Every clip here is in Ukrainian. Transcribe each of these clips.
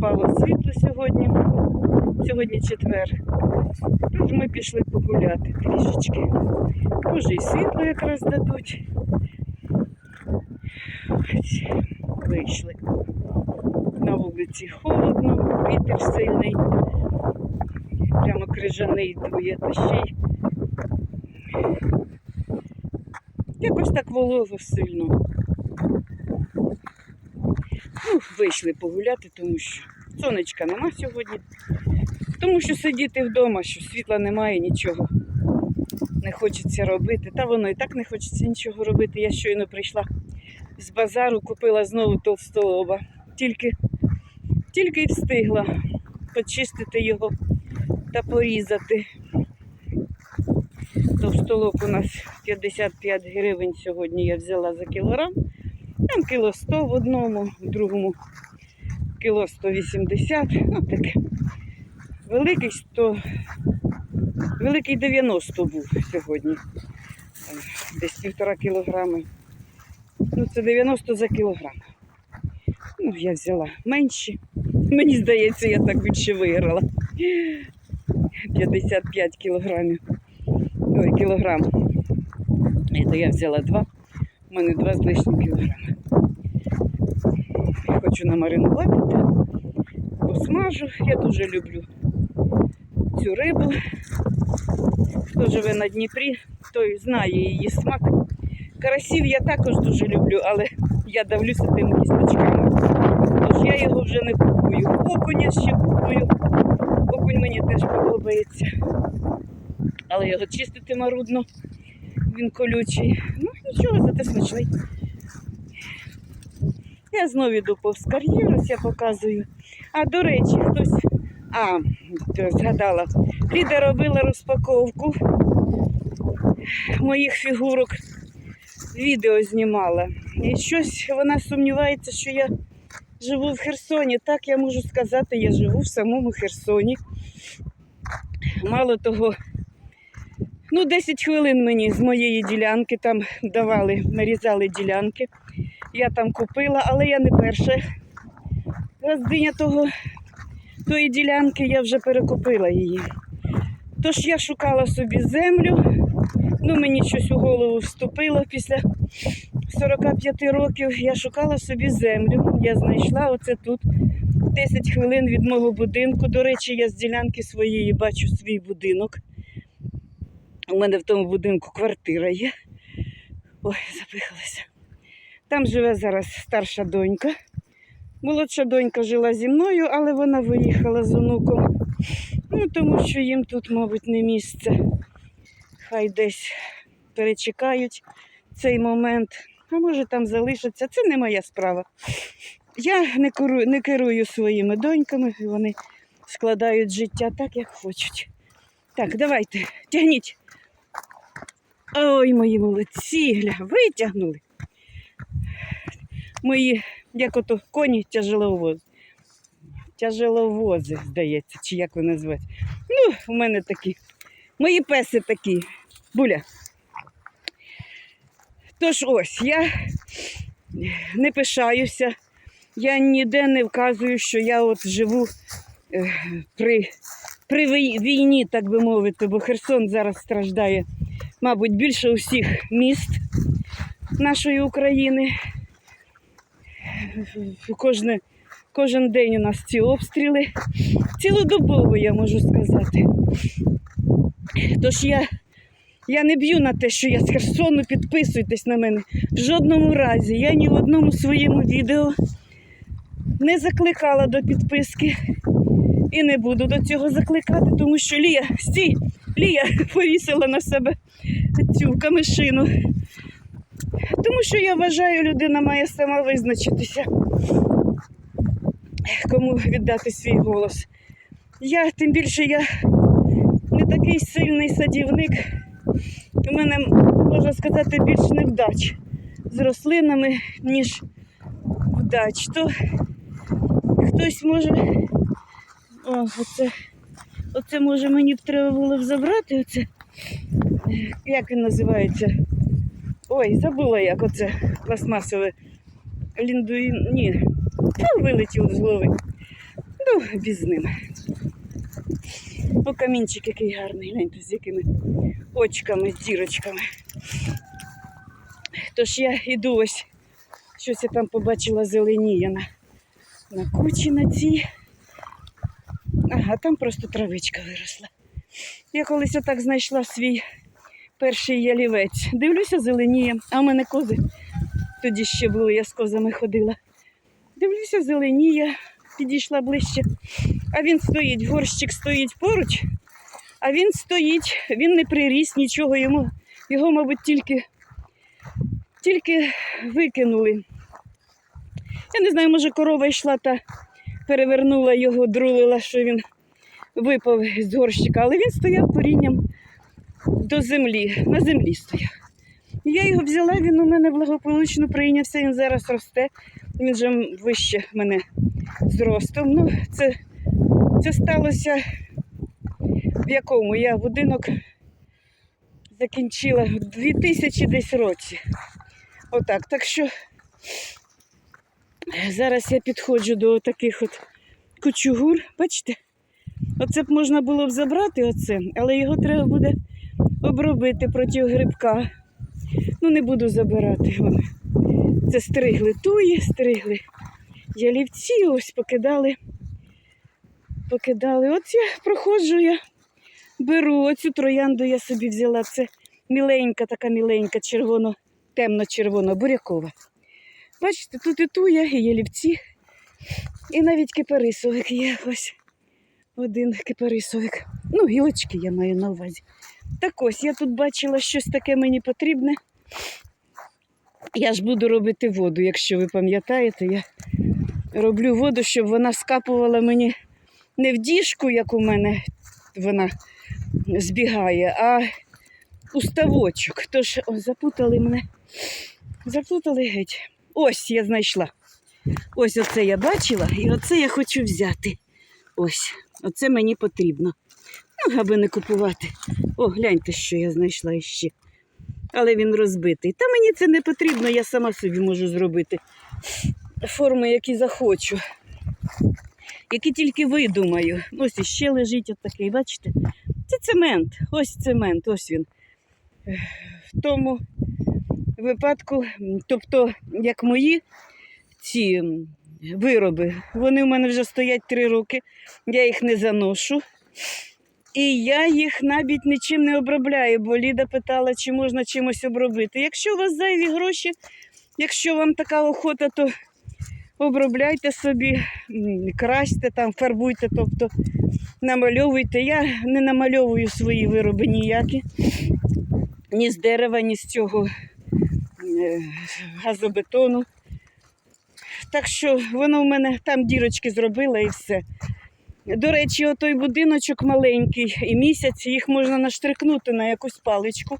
пропало світло сьогодні. Сьогодні четвер. Тож ми пішли погуляти трішечки. Може і світло якраз дадуть. Вийшли. На вулиці холодно, вітер сильний, прямо крижаний дує, та ще й якось так волого сильно. Вийшли погуляти, тому що сонечка нема сьогодні. Тому що сидіти вдома, що світла немає, нічого не хочеться робити. Та воно і так не хочеться нічого робити. Я щойно прийшла з базару, купила знову толстолоба. Тільки, тільки й встигла почистити його та порізати. Товстолоб у нас 55 гривень сьогодні я взяла за кілограм. Там кіло 100 в одному, в другому кіло 180. Ну таке. Великий 100, великий 90 був сьогодні. Е, Десь півтора кілограми. Ну, це 90 за кілограм. Ну, я взяла менші. Мені здається, я так більше виграла. 55 кілограмів. Ой, кілограм. І я взяла два. У мене два з лишнім кілограми. Хочу намаринувати та посмажу. Я дуже люблю цю рибу. Хто живе на Дніпрі, той знає її смак. Карасів я також дуже люблю, але я давлюся тими кісточками. Тож я його вже не купую. Окуня ще купую. Окунь мені теж подобається. Але його чистити марудно. Він колючий. Ну нічого, зате смачний. Я знову йду повз кар'єр, я показую. А до речі, хтось. А, згадала. Ліда робила розпаковку моїх фігурок. Відео знімала. І щось вона сумнівається, що я живу в Херсоні. Так я можу сказати, я живу в самому Херсоні. Мало того, ну 10 хвилин мені з моєї ділянки там давали, нарізали ділянки. Я там купила, але я не перша. Роздиня того, тої ділянки я вже перекупила її. Тож я шукала собі землю. Ну, мені щось у голову вступило після 45 років. Я шукала собі землю. Я знайшла оце тут 10 хвилин від мого будинку. До речі, я з ділянки своєї бачу свій будинок. У мене в тому будинку квартира є. Ой, запихалася. Там живе зараз старша донька. Молодша донька жила зі мною, але вона виїхала з онуком. Ну, тому що їм тут, мабуть, не місце. Хай десь перечекають цей момент, а може там залишаться. Це не моя справа. Я не керую, не керую своїми доньками, і вони складають життя так, як хочуть. Так, давайте, тягніть. Ой, мої молодці, гля, витягнули. Мої, як ото коні тяжеловози. Тяжеловози, здається, чи як вони називають. Ну, у мене такі. Мої песи такі. Буля. Тож ось, я не пишаюся, я ніде не вказую, що я от живу е, при, при війні, так би мовити, бо Херсон зараз страждає, мабуть, більше усіх міст нашої України. Кожне, кожен день у нас ці обстріли. Цілодобово, я можу сказати. Тож я, я не б'ю на те, що я з Херсону, підписуйтесь на мене. В жодному разі. Я ні в одному своєму відео не закликала до підписки і не буду до цього закликати, тому що Лія, стій, Лія повісила на себе цю камишину. Тому що я вважаю, людина має сама визначитися, кому віддати свій голос. Я, тим більше, я не такий сильний садівник. У мене, можна сказати, більш невдач з рослинами, ніж вдач. То хтось може. О, оце, оце може мені б треба було б забрати. Оце. Як він називається? Ой, забула як оце пластмасове. Ліндуїн. Ні. Та вилетіло з голови. Ну, без ним. О, камінчик який гарний, гляньте, з якими очками, дірочками. Тож я іду ось, щось я там побачила зеленіє на, на кучі на цій. Ага, там просто травичка виросла. Я колись отак знайшла свій перший ялівець. Дивлюся, зеленіє, а в мене кози тоді ще були, я з козами ходила. Дивлюся, зеленіє, підійшла ближче. А він стоїть, горщик стоїть поруч, а він стоїть, він не приріс нічого йому. Його, мабуть, тільки, тільки викинули. Я не знаю, може корова йшла та перевернула його, друлила, що він випав з горщика, але він стояв корінням до землі, на землі стояв. Я його взяла, він у мене благополучно прийнявся, він зараз росте, він вже вище мене зростом. Ну, це, це сталося в якому я будинок закінчила в 2000 десь році. Отак. Так що зараз я підходжу до таких от кучугур. Бачите? Оце б можна було б забрати оце, але його треба буде обробити проти грибка. Ну, не буду забирати. Вон. Це стригли туї, стригли ялівці, ось покидали. Покидали. От я проходжу, я беру оцю троянду я собі взяла. Це міленька, така міленька, червоно, темно-червона, бурякова. Бачите, тут і туя, і ялівці, і навіть кипарисовик є ось. Один кипарисовик. Ну, гілочки я маю на увазі. Так ось, я тут бачила щось таке мені потрібне. Я ж буду робити воду, якщо ви пам'ятаєте, я роблю воду, щоб вона скапувала мені не в діжку, як у мене вона збігає, а у ставочок. Тож о, запутали мене. Заплутали геть. Ось я знайшла. Ось оце я бачила, і оце я хочу взяти. Ось, оце мені потрібно. Ну, аби не купувати. О, гляньте, що я знайшла іще. Але він розбитий. Та мені це не потрібно, я сама собі можу зробити форми, які захочу. Які тільки видумаю. Ось іще лежить отакий, бачите? Це цемент. Ось цемент, ось він. В тому випадку, тобто, як мої ці вироби, вони в мене вже стоять три роки, я їх не заношу. І я їх навіть нічим не обробляю, бо Ліда питала, чи можна чимось обробити. Якщо у вас зайві гроші, якщо вам така охота, то обробляйте собі, красьте там, фарбуйте, тобто намальовуйте. Я не намальовую свої вироби ніякі, ні з дерева, ні з цього е, газобетону. Так що воно в мене там дірочки зробила і все. До речі, отой будиночок маленький і місяць, їх можна наштрикнути на якусь паличку.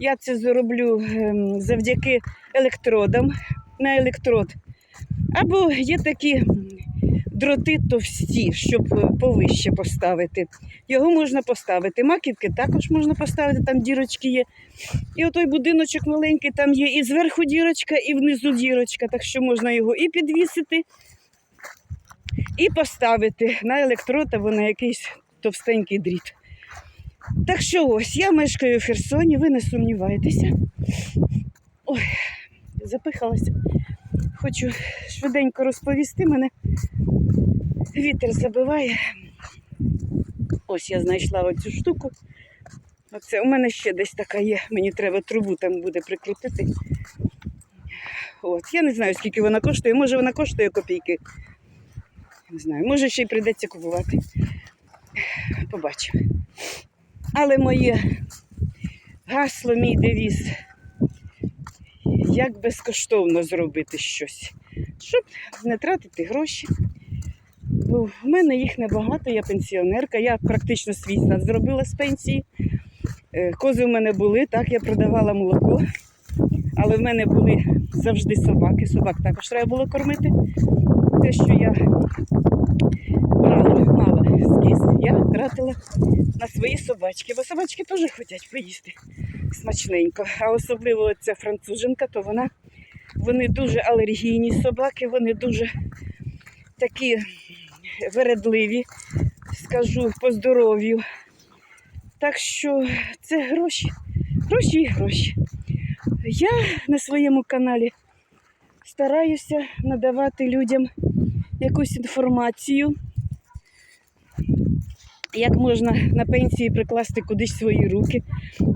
Я це зроблю ем, завдяки електродам на електрод. Або є такі дроти товсті, щоб повище поставити. Його можна поставити. Маківки також можна поставити, там дірочки є. І отой будиночок маленький, там є і зверху дірочка, і внизу дірочка, так що можна його і підвісити, і поставити на електрод або на якийсь товстенький дріт. Так що ось, я мешкаю в Херсоні, ви не сумніваєтеся. Ой, запихалася. Хочу швиденько розповісти мене. Вітер забиває. Ось я знайшла оцю штуку. Оце у мене ще десь така є. Мені треба трубу там буде прикрутити. От. Я не знаю, скільки вона коштує. Може вона коштує копійки. Не знаю, може ще й прийдеться купувати. Побачимо. Але моє гасло, мій девіз, як безкоштовно зробити щось, щоб не тратити гроші. Бо в мене їх небагато, я пенсіонерка, я практично свій сад зробила з пенсії. Е, Кози в мене були, так, я продавала молоко, але в мене були завжди собаки. Собак також треба було кормити. Те, що я брала мало скіз, я тратила на свої собачки, бо собачки теж хочуть поїсти смачненько. А особливо ця француженка, то вона вони дуже алергійні собаки, вони дуже такі вередливі, скажу по здоров'ю. Так що це гроші, гроші і гроші. Я на своєму каналі стараюся надавати людям якусь інформацію, як можна на пенсії прикласти кудись свої руки.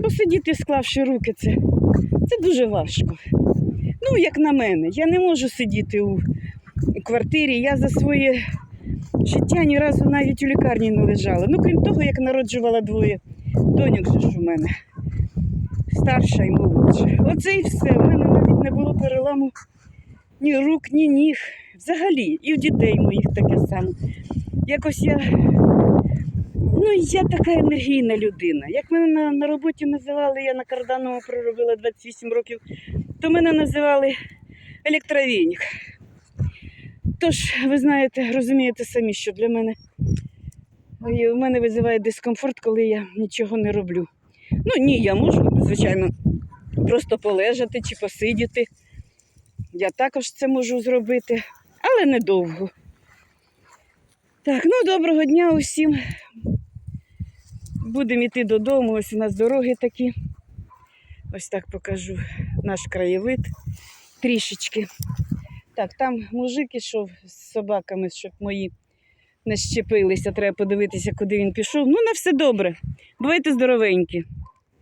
Посидіти, склавши руки, це, це дуже важко. Ну, як на мене, я не можу сидіти у квартирі. Я за своє життя ні разу навіть у лікарні не лежала. Ну, крім того, як народжувала двоє доньок же ж у мене. Старша і молодша. Оце і все. У мене навіть не було переламу ні рук, ні ніг. Взагалі, і в дітей моїх таке саме. Якось я. Ну, я така енергійна людина. Як мене на, на роботі називали, я на карданому проробила 28 років, то мене називали електровійник. Тож, ви знаєте, розумієте самі, що для мене і у мене визиває дискомфорт, коли я нічого не роблю. Ну ні, я можу, звичайно, просто полежати чи посидіти. Я також це можу зробити, але недовго. Так, ну доброго дня усім. Будемо йти додому, ось у нас дороги такі. Ось так покажу наш краєвид трішечки. Так, там мужик ішов з собаками, щоб мої не щепилися. Треба подивитися, куди він пішов. Ну, на все добре. Бувайте здоровенькі.